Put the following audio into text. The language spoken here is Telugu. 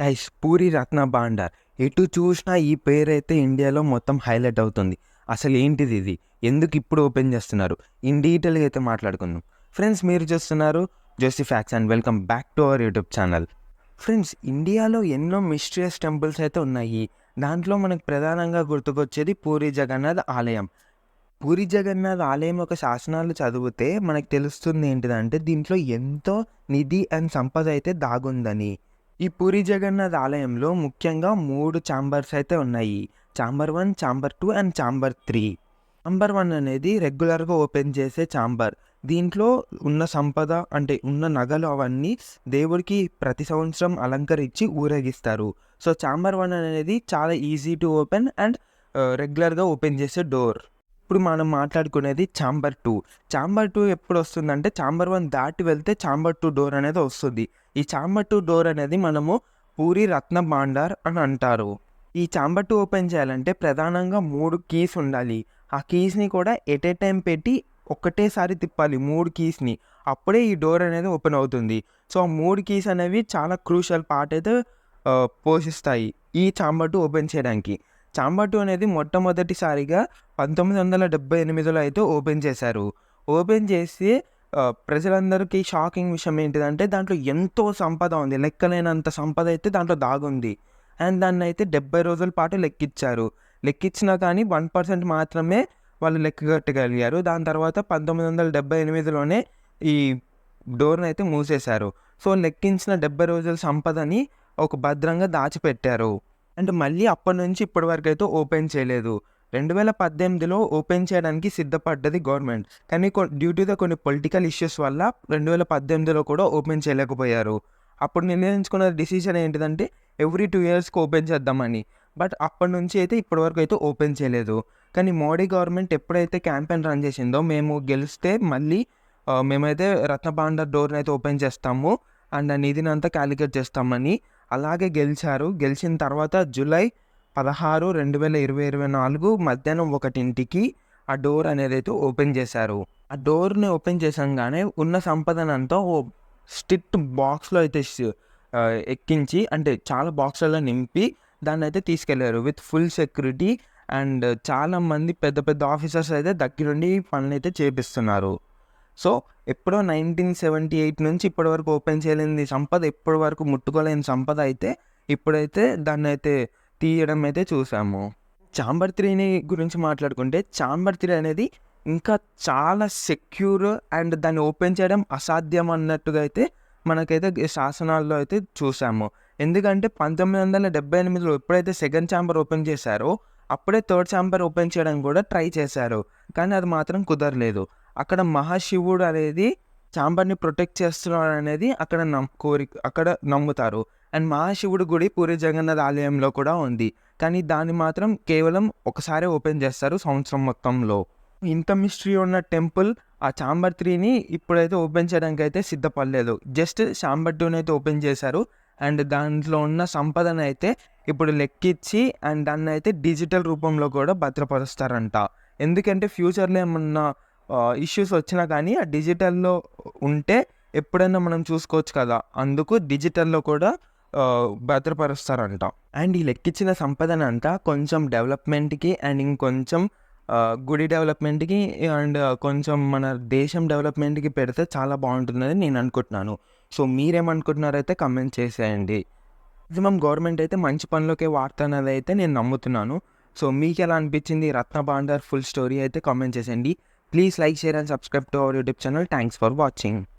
టైస్ పూరి రత్న భాండార్. ఎటు చూసినా ఈ పేరైతే ఇండియాలో మొత్తం హైలైట్ అవుతుంది. అసలు ఏంటిది ఇది? ఎందుకు ఇప్పుడు ఓపెన్ చేస్తున్నారు? ఇన్ డీటెయిల్గా అయితే మాట్లాడుకుందాం. ఫ్రెండ్స్ మీరు చూస్తున్నారు Josi facts and welcome back to our YouTube channel. Friends ఇండియాలో ఎన్నో మిస్ట్రియస్ టెంపుల్స్ అయితే ఉన్నాయి. దాంట్లో మనకు ప్రధానంగా గుర్తుకొచ్చేది పూరి జగన్నాథ్ ఆలయం. పూరి జగన్నాథ్ ఆలయం యొక్క శాసనాలు చదివితే మనకు తెలుస్తుంది ఏంటిదంటే దీంట్లో ఎంతో నిధి అండ్ సంపద అయితే దాగుందని. ఈ పూరి జగన్నాథ్ ఆలయంలో ముఖ్యంగా మూడు ఛాంబర్స్ అయితే ఉన్నాయి. Chamber one chamber two and chamber three. Chamber one అనేది రెగ్యులర్గా ఓపెన్ చేసే ఛాంబర్. దీంట్లో ఉన్న సంపద అంటే ఉన్న నగలు అవన్నీ దేవుడికి ప్రతి సంవత్సరం అలంకరించి ఊరేగిస్తారు. సో ఛాంబర్ వన్ అనేది చాలా ఈజీ టు ఓపెన్ అండ్ రెగ్యులర్గా ఓపెన్ చేసే డోర్. ఇప్పుడు మనం మాట్లాడుకునేది ఛాంబర్ టూ. ఛాంబర్ టూ ఎప్పుడు వస్తుందంటే ఛాంబర్ వన్ దాటి వెళ్తే ఛాంబర్ టూ డోర్ అనేది వస్తుంది. ఈ ఛాంబర్ టూ డోర్ అనేది మనము పూరి రత్న భాండార్ అని అంటారు. ఈ ఛాంబర్ టూ ఓపెన్ చేయాలంటే ప్రధానంగా మూడు కీస్ ఉండాలి. ఆ కీస్ని కూడా ఎట్ ఏ టైం పెట్టి ఒక్కటేసారి తిప్పాలి మూడు కీస్ని. అప్పుడే ఈ డోర్ అనేది ఓపెన్ అవుతుంది. సో ఆ మూడు కీస్ అనేవి చాలా క్రూషియల్ పార్ట్ అయితే పోషిస్తాయి ఈ ఛాంబర్ టూ ఓపెన్ చేయడానికి. చాంబాటు టూ అనేది మొట్టమొదటిసారిగా పంతొమ్మిది వందల డెబ్బై ఎనిమిదిలో అయితే ఓపెన్ చేశారు. ఓపెన్ చేసి ప్రజలందరికీ షాకింగ్ విషయం ఏంటిదంటే దాంట్లో ఎంతో సంపద ఉంది. లెక్కలేనంత సంపద అయితే దాంట్లో దాగుంది. అండ్ దాన్ని అయితే డెబ్బై రోజుల పాటు లెక్కిచ్చారు. లెక్కించినా కానీ వన్ పర్సెంట్ మాత్రమే వాళ్ళు లెక్కగట్టగలిగారు దాని తర్వాత పంతొమ్మిది వందల డెబ్బై ఎనిమిదిలోనే ఈ డోర్ని అయితే మూసేశారు. సో లెక్కించిన డెబ్బై రోజుల సంపదని ఒక భద్రంగా దాచిపెట్టారు. అండ్ మళ్ళీ అప్పటి నుంచి ఇప్పటి వరకు అయితే ఓపెన్ చేయలేదు. రెండు వేల పద్దెనిమిదిలో ఓపెన్ చేయడానికి సిద్ధపడ్డది గవర్నమెంట్. కానీ డ్యూ టు ద కొన్ని పొలిటికల్ ఇష్యూస్ వల్ల రెండు వేల పద్దెనిమిదిలో కూడా ఓపెన్ చేయలేకపోయారు. అప్పుడు నిర్ణయించుకున్న డిసిషన్ ఏంటిదంటే ఎవ్రీ టూ ఇయర్స్కి ఓపెన్ చేద్దామని. బట్ అప్పటి నుంచి అయితే ఇప్పటి వరకు అయితే ఓపెన్ చేయలేదు. కానీ మోడీ గవర్నమెంట్ ఎప్పుడైతే క్యాంపెయిన్ రన్ చేసిందో మేము గెలిస్తే మళ్ళీ మేమైతే రత్నభాండార్ డోర్ని అయితే ఓపెన్ చేస్తాము. అండ్ ఆ నిధిని అంతా క్యాలిక్యులేట్ చేస్తామని. అలాగే గెలిచారు. గెలిచిన తర్వాత జూలై పదహారు రెండు వేల ఇరవై ఇరవై నాలుగు మధ్యాహ్నం ఒకటింటికి ఆ డోర్ అనేది అయితే ఓపెన్ చేశారు. ఆ డోర్ని ఓపెన్ చేసంగానే ఉన్న సంపదనంతా ఓ స్టిట్ బాక్స్లో అయితే ఎక్కించి అంటే చాలా బాక్స్లలో నింపి దాన్ని అయితే తీసుకెళ్ళారు. విత్ ఫుల్ సెక్యూరిటీ అండ్ చాలా మంది పెద్ద పెద్ద ఆఫీసర్స్ అయితే దగ్గరుండి పనులు అయితే చేపిస్తున్నారు. సో ఎప్పుడో నైన్టీన్ సెవెంటీ ఎయిట్ నుంచి ఇప్పటి వరకు ఓపెన్ చేయలేని సంపద ఇప్పటి వరకు ముట్టుకోలేని సంపద అయితే ఇప్పుడైతే దాన్ని అయితే తీయడం అయితే చూసాము. చాంబర్ త్రీని గురించి మాట్లాడుకుంటే చాంబర్ త్రీ అనేది ఇంకా చాలా సెక్యూర్ అండ్ దాన్ని ఓపెన్ చేయడం అసాధ్యం అన్నట్టుగా అయితే మనకైతే శాసనాల్లో అయితే చూసాము. ఎందుకంటే పంతొమ్మిది వందల డెబ్బై ఎనిమిదిలో ఎప్పుడైతే సెకండ్ ఛాంబర్ ఓపెన్ చేశారో అప్పుడే థర్డ్ ఛాంబర్ ఓపెన్ చేయడానికి కూడా ట్రై చేశారు. కానీ అది మాత్రం కుదరలేదు. అక్కడ మహాశివుడు అనేది చాంబర్ని ప్రొటెక్ట్ చేస్తున్నాడు అనేది అక్కడ నమ్ కోరిక అక్కడ నమ్ముతారు. అండ్ మహాశివుడు గుడి పూరి జగన్నాథ్ ఆలయంలో కూడా ఉంది. కానీ దాన్ని మాత్రం కేవలం ఒకసారి ఓపెన్ చేస్తారు సంవత్సరం మొత్తంలో. ఇంత మిస్టరీ ఉన్న టెంపుల్ ఆ చాంబర్ త్రీని ఇప్పుడైతే ఓపెన్ చేయడానికి అయితే సిద్ధపడలేదు. జస్ట్ చాంబర్ టూని అయితే ఓపెన్ చేశారు. అండ్ దాంట్లో ఉన్న సంపదను అయితే ఇప్పుడు లెక్కించి అండ్ దాన్ని అయితే డిజిటల్ రూపంలో కూడా భద్రపరుస్తారంట. ఎందుకంటే ఫ్యూచర్లో ఏమన్నా ఇష్యూస్ వచ్చినా కానీ ఆ డిజిటల్లో ఉంటే ఎప్పుడైనా మనం చూసుకోవచ్చు కదా. అందుకు డిజిటల్లో కూడా భద్రపరుస్తారంట. అండ్ ఈ లెక్కించిన సంపదన అంతా కొంచెం డెవలప్మెంట్కి అండ్ ఇంకొంచెం గుడి డెవలప్మెంట్కి అండ్ కొంచెం మన దేశం డెవలప్మెంట్కి పెడితే చాలా బాగుంటుందని నేను అనుకుంటున్నాను. సో మీరేమనుకుంటున్నారైతే కమెంట్ చేసేయండి. మ్యాక్సిమం గవర్నమెంట్ అయితే మంచి పనులకే వాడుతున్నది అయితే నేను నమ్ముతున్నాను. సో మీకు ఎలా అనిపించింది రత్న భాండార్ ఫుల్ స్టోరీ అయితే కామెంట్ చేసేయండి. Please like, share and subscribe to our YouTube channel. Thanks for watching.